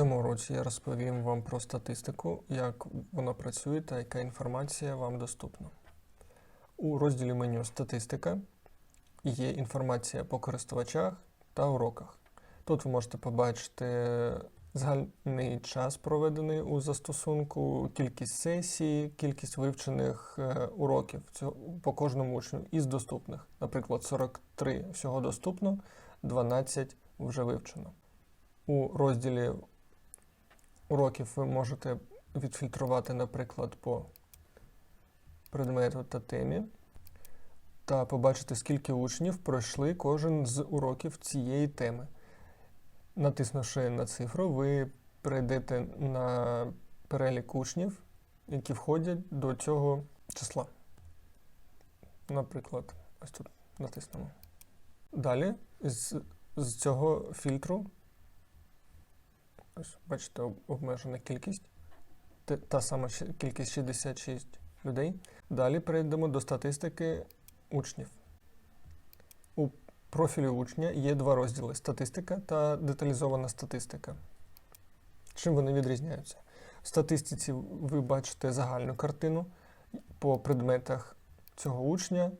цьому році я розповім вам про статистику, як вона працює та яка інформація вам доступна. У розділі меню Статистика є інформація по користувачах та уроках. Тут ви можете побачити загальний час, проведений у застосунку, кількість сесій, кількість вивчених е, уроків по кожному учню із доступних. Наприклад, 43 всього доступно, 12 вже вивчено. У розділі уроків ви можете відфільтрувати, наприклад, по предмету та темі, та побачити, скільки учнів пройшли кожен з уроків цієї теми. Натиснувши на цифру, ви перейдете на перелік учнів, які входять до цього числа. Наприклад, ось тут натиснемо. Далі з, з цього фільтру, ось бачите, обмежена кількість, та сама кількість 66 людей. Далі перейдемо до статистики учнів. У профілі учня є два розділи: статистика та деталізована статистика. Чим вони відрізняються? В статистиці ви бачите загальну картину по предметах цього учня,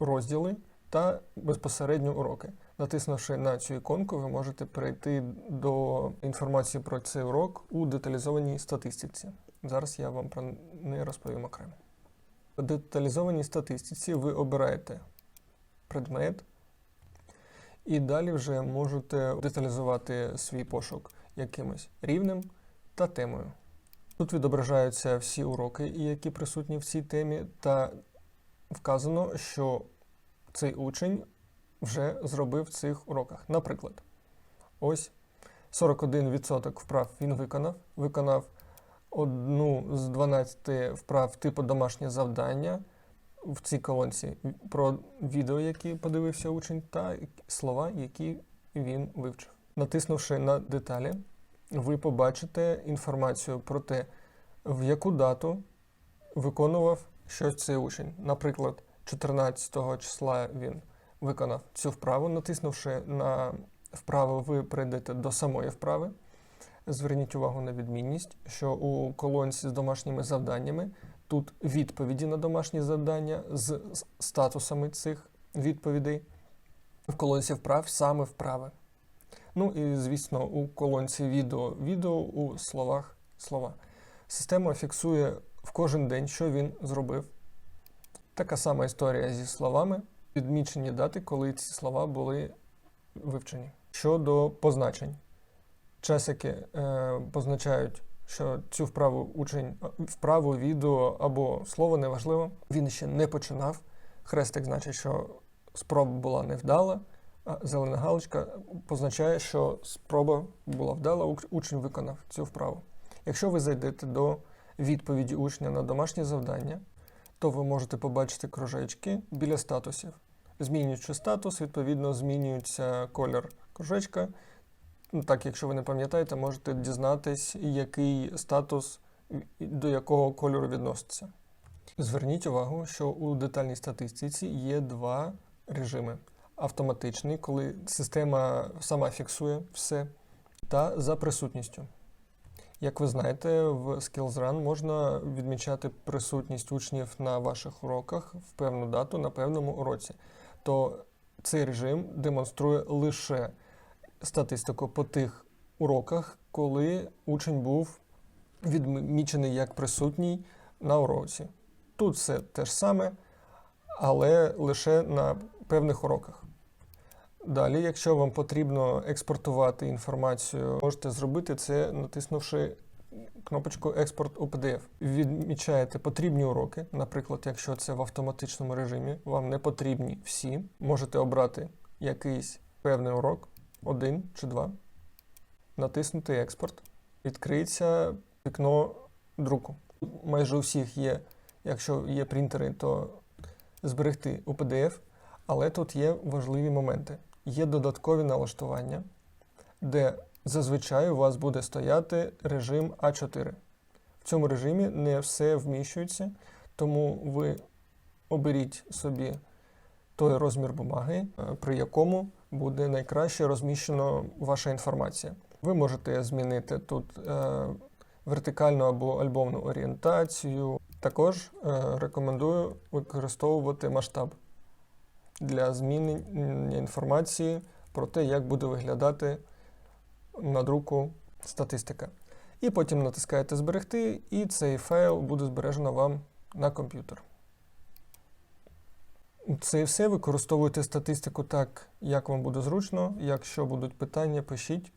розділи та безпосередньо уроки. Натиснувши на цю іконку, ви можете перейти до інформації про цей урок у деталізованій статистиці. Зараз я вам про неї розповім окремо. У деталізованій статистиці ви обираєте предмет і далі вже можете деталізувати свій пошук якимось рівнем та темою. Тут відображаються всі уроки, які присутні в цій темі, та вказано, що цей учень вже зробив в цих уроках. Наприклад, ось 41% вправ він виконав, виконав одну з 12 вправ типу домашнє завдання в цій колонці про відео, які подивився учень, та слова, які він вивчив. Натиснувши на деталі, ви побачите інформацію про те, в яку дату виконував щось цей учень. Наприклад, 14 числа він виконав цю вправу. Натиснувши на вправу, ви прийдете до самої вправи. Зверніть увагу на відмінність, що у колонці з домашніми завданнями тут відповіді на домашні завдання з статусами цих відповідей. В колонці вправ саме вправи. Ну і, звісно, у колонці відео відео у словах слова. Система фіксує в кожен день, що він зробив. Така сама історія зі словами, відмічені дати, коли ці слова були вивчені. Щодо позначень. Часики е, позначають, що цю вправу учень вправу, відео або слово неважливо. Він ще не починав. Хрестик значить, що спроба була невдала, а зелена галочка позначає, що спроба була вдала, уч- учень виконав цю вправу. Якщо ви зайдете до відповіді учня на домашнє завдання, то ви можете побачити кружечки біля статусів. Змінюючи статус, відповідно, змінюється колір кружечка. Ну, Так, якщо ви не пам'ятаєте, можете дізнатись, який статус до якого кольору відноситься. Зверніть увагу, що у детальній статистиці є два режими: автоматичний, коли система сама фіксує все, та за присутністю. Як ви знаєте, в SkillsRun можна відмічати присутність учнів на ваших уроках в певну дату на певному уроці. То цей режим демонструє лише статистику по тих уроках, коли учень був відмічений як присутній на уроці. Тут все те ж саме, але лише на певних уроках. Далі, якщо вам потрібно експортувати інформацію, можете зробити це, натиснувши кнопочку Експорт у PDF. Відмічаєте потрібні уроки. Наприклад, якщо це в автоматичному режимі, вам не потрібні всі. Можете обрати якийсь певний урок, один чи два, натиснути Експорт. Відкриється вікно друку. Майже у всіх є, якщо є принтери, то зберегти у PDF, але тут є важливі моменти. Є додаткові налаштування, де зазвичай у вас буде стояти режим А4. В цьому режимі не все вміщується, тому ви оберіть собі той розмір бумаги, е, при якому буде найкраще розміщено ваша інформація. Ви можете змінити тут е, вертикальну або альбомну орієнтацію. Також е, рекомендую використовувати масштаб для змінення інформації про те, як буде виглядати на друку статистика. І потім натискаєте Зберегти, і цей файл буде збережено вам на комп'ютер. Це все. Використовуйте статистику так, як вам буде зручно. Якщо будуть питання, пишіть.